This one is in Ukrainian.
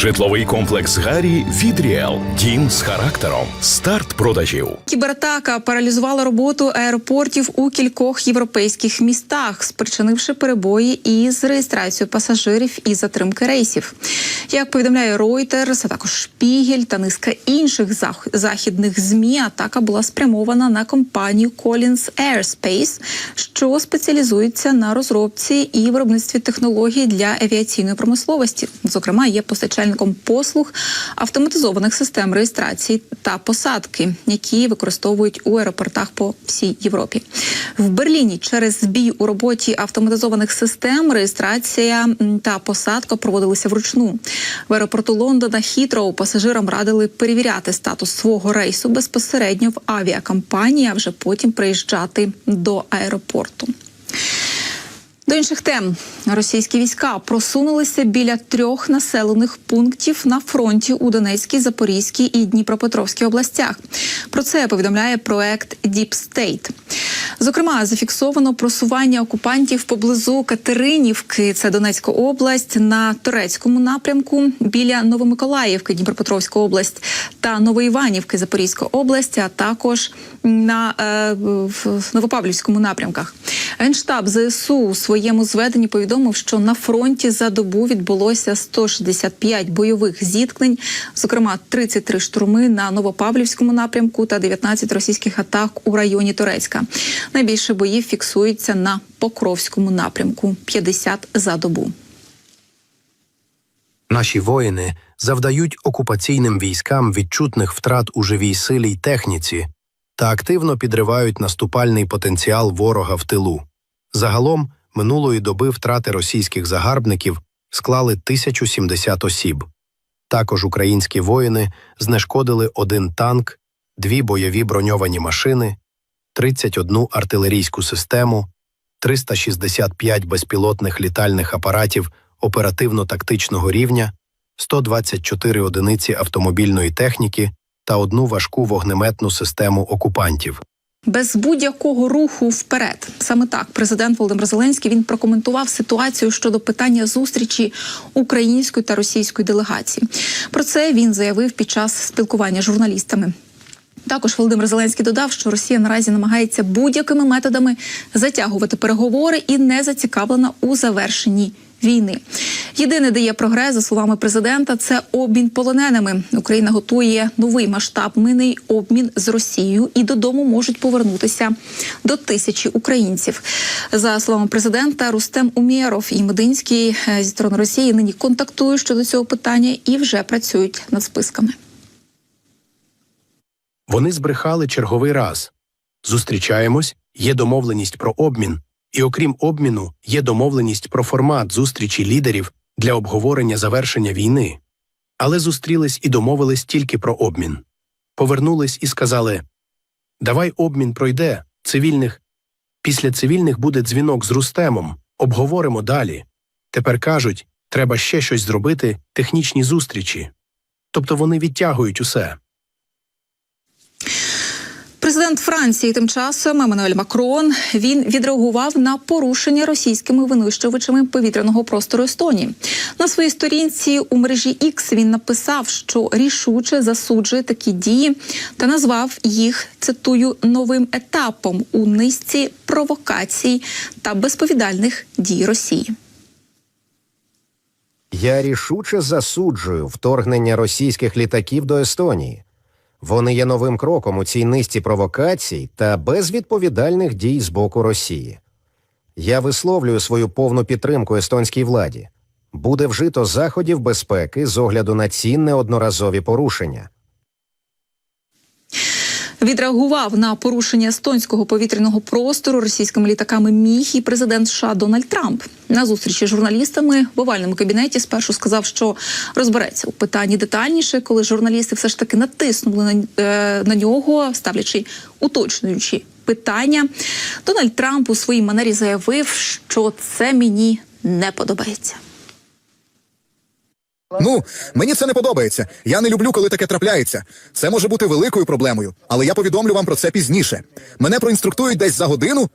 Житловий комплекс Гарі від Ріел. Дім з характером. Старт продажів. Кібератака паралізувала роботу аеропортів у кількох європейських містах, спричинивши перебої із реєстрацією пасажирів і затримки рейсів. Як повідомляє Reuters, а також Шпігель та низка інших зах- західних змі, атака була спрямована на компанію Collins Airspace, що спеціалізується на розробці і виробництві технологій для авіаційної промисловості. Зокрема, є постачальником послуг автоматизованих систем реєстрації та посадки, які використовують у аеропортах по всій Європі. В Берліні через збій у роботі автоматизованих систем реєстрація та посадка проводилися вручну. В аеропорту Лондона Хітроу пасажирам радили перевіряти статус свого рейсу безпосередньо в авіакомпанії, а вже потім приїжджати до аеропорту. До інших тем російські війська просунулися біля трьох населених пунктів на фронті у Донецькій, Запорізькій і Дніпропетровській областях. Про це повідомляє проект Deep State. Зокрема, зафіксовано просування окупантів поблизу Катеринівки, це Донецька область, на турецькому напрямку біля Новомиколаївки, Дніпропетровська область та Новоіванівки, Запорізька область, а також на е, в Новопавлівському напрямках. Генштаб ЗСУ у своєму зведенні повідомив, що на фронті за добу відбулося 165 бойових зіткнень, зокрема 33 штурми на Новопавлівському напрямку та 19 російських атак у районі Турецька. Найбільше боїв фіксується на Покровському напрямку 50 за добу. Наші воїни завдають окупаційним військам відчутних втрат у живій силі й техніці та активно підривають наступальний потенціал ворога в тилу. Загалом минулої доби втрати російських загарбників склали 1070 осіб. Також українські воїни знешкодили один танк, дві бойові броньовані машини, 31 артилерійську систему, 365 безпілотних літальних апаратів оперативно-тактичного рівня, 124 одиниці автомобільної техніки та одну важку вогнеметну систему окупантів. Без будь-якого руху вперед. Саме так президент Володимир Зеленський він прокоментував ситуацію щодо питання зустрічі української та російської делегації. Про це він заявив під час спілкування з журналістами. Також Володимир Зеленський додав, що Росія наразі намагається будь-якими методами затягувати переговори і не зацікавлена у завершенні війни. Єдине, де є прогрес, за словами президента, це обмін полоненими. Україна готує новий масштабний обмін з Росією, і додому можуть повернутися до тисячі українців. За словами президента, Рустем Умєров і Мединський е, зі сторони Росії нині контактують щодо цього питання і вже працюють над списками. Вони збрехали черговий раз. Зустрічаємось, є домовленість про обмін, і окрім обміну, є домовленість про формат зустрічі лідерів для обговорення завершення війни. Але зустрілись і домовились тільки про обмін. Повернулись і сказали: Давай обмін пройде, цивільних. Після цивільних буде дзвінок з Рустемом, обговоримо далі. Тепер кажуть, треба ще щось зробити, технічні зустрічі. Тобто вони відтягують усе. Президент Франції тим часом Еммануель Макрон він відреагував на порушення російськими винищувачами повітряного простору Естонії. На своїй сторінці у мережі X він написав, що рішуче засуджує такі дії та назвав їх цитую новим етапом у низці провокацій та безповідальних дій Росії. Я рішуче засуджую вторгнення російських літаків до Естонії. Вони є новим кроком у цій низці провокацій та безвідповідальних дій з боку Росії. Я висловлюю свою повну підтримку естонській владі. Буде вжито заходів безпеки з огляду на ці неодноразові порушення. Відреагував на порушення естонського повітряного простору російськими літаками Міг і президент США Дональд Трамп на зустрічі з журналістами в овальному кабінеті спершу сказав, що розбереться у питанні детальніше, коли журналісти все ж таки натиснули на, е, на нього, ставлячи уточнюючі питання. Дональд Трамп у своїй манері заявив, що це мені не подобається. Ну, мені це не подобається. Я не люблю, коли таке трапляється. Це може бути великою проблемою, але я повідомлю вам про це пізніше. Мене проінструктують десь за годину,